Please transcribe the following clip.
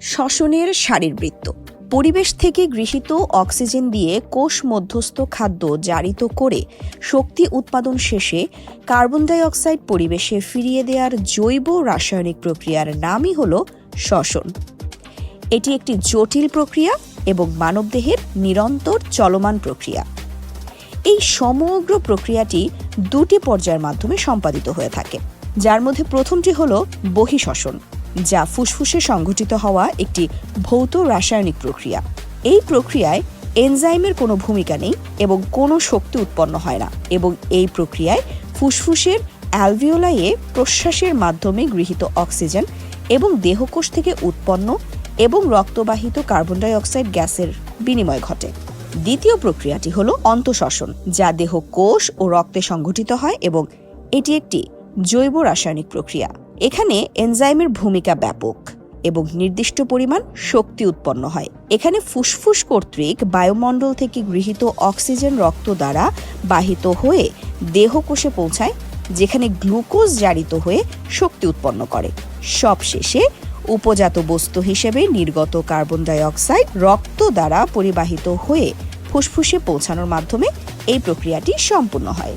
শ্বসনের শারীরবৃত্ত পরিবেশ থেকে গৃহীত অক্সিজেন দিয়ে কোষ মধ্যস্থ খাদ্য জারিত করে শক্তি উৎপাদন শেষে কার্বন ডাই অক্সাইড পরিবেশে ফিরিয়ে দেওয়ার জৈব রাসায়নিক প্রক্রিয়ার নামই হল শ্বসন। এটি একটি জটিল প্রক্রিয়া এবং মানবদেহের নিরন্তর চলমান প্রক্রিয়া। এই সমগ্র প্রক্রিয়াটি দুটি পর্যায়ের মাধ্যমে সম্পাদিত হয়ে থাকে। যার মধ্যে প্রথমটি হল বহিঃশ্বসন। যা ফুসফুসে সংঘটিত হওয়া একটি ভৌত রাসায়নিক প্রক্রিয়া। এই প্রক্রিয়ায় এনজাইমের কোনো ভূমিকা নেই এবং কোনো শক্তি উৎপন্ন হয় না এবং এই প্রক্রিয়ায় ফুসফুসের অ্যালভিওলাইয়ে প্রশ্বাসের মাধ্যমে গৃহীত অক্সিজেন এবং দেহকোষ থেকে উৎপন্ন এবং রক্তবাহিত কার্বন ডাই অক্সাইড গ্যাসের বিনিময় ঘটে। দ্বিতীয় প্রক্রিয়াটি হলো অন্তঃশ্বসন যা দেহ কোষ ও রক্তে সংঘটিত হয় এবং এটি একটি জৈব রাসায়নিক প্রক্রিয়া। এখানে এনজাইমের ভূমিকা ব্যাপক এবং নির্দিষ্ট পরিমাণ শক্তি উৎপন্ন হয়। এখানে ফুসফুস কর্তৃক বায়ুমণ্ডল থেকে গৃহীত অক্সিজেন রক্ত দ্বারা বাহিত হয়ে দেহকোষে পৌঁছায়, যেখানে গ্লুকোজ জারিত হয়ে শক্তি উৎপন্ন করে। সবশেষে উপজাত বস্তু হিসেবে নির্গত কার্বন ডাই অক্সাইড রক্ত দ্বারা পরিবাহিত হয়ে ফুসফুসে পৌঁছানোর মাধ্যমে এই প্রক্রিয়াটি সম্পূর্ণ হয়।